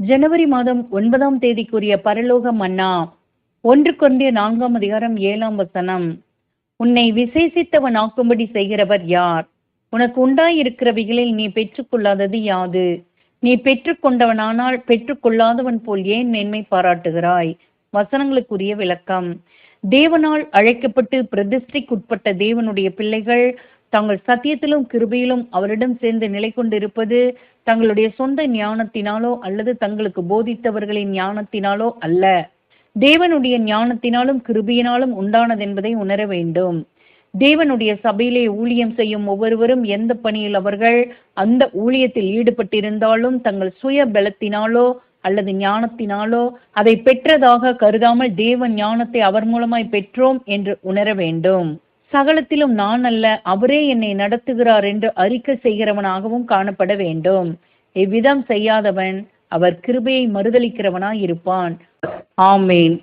ஜனவரி மாதம் ஒன்பதாம் தேதிக்குரிய பரலோக மன்னா ஒன்று கொண்டிய நான்காம் அதிகாரம் ஏழாம் வசனம். உன்னை விசேஷித்தவனாக்கும்படி செய்கிறவர் யார்? உனக்கு உண்டாயிருக்கிறவைகளில் நீ பெற்றுக்கொள்ளாதது யாது? நீ பெற்றுக்கொண்டவனானால் பெற்றுக்கொள்ளாதவன் போல் ஏன் மேன்மை பாராட்டுகிறாய்? வசனங்களுக்குரிய விளக்கம். தேவனால் அழைக்கப்பட்டு பிரதிஷ்டைக்குட்பட்ட தேவனுடைய பிள்ளைகள் தங்கள் சத்தியத்திலும் கிருபையிலும் அவரிடம் சேர்ந்து நிலை கொண்டிருப்பது தங்களுடைய சொந்த ஞானத்தினாலோ அல்லது தங்களுக்கு போதித்தவர்களின் ஞானத்தினாலோ அல்ல. தேவனுடைய ஞானத்தினாலும் கிருபையினாலும் உண்டானதென்பதை உணர வேண்டும். தேவனுடைய சபையிலே ஊழியம் செய்யும் ஒவ்வொருவரும் எந்த பணியில் அவர்கள் அந்த ஊழியத்தில் ஈடுபட்டிருந்தாலும் தங்கள் சுய பலத்தினாலோ அல்லது ஞானத்தினாலோ அதை பெற்றதாக கருதாமல் தேவன் ஞானத்தை அவர் மூலமாய் பெற்றோம் என்று உணர வேண்டும். சகலத்திலும் நான் அல்ல அவரே என்னை நடத்துகிறார் என்று அறிக்கை செய்கிறவனாகவும் காணப்பட வேண்டும். இவ்விதம் செய்யாதவன் அவர் கிருபையை மறுதளிக்கிறவனாய் இருப்பான் ஆமேன்.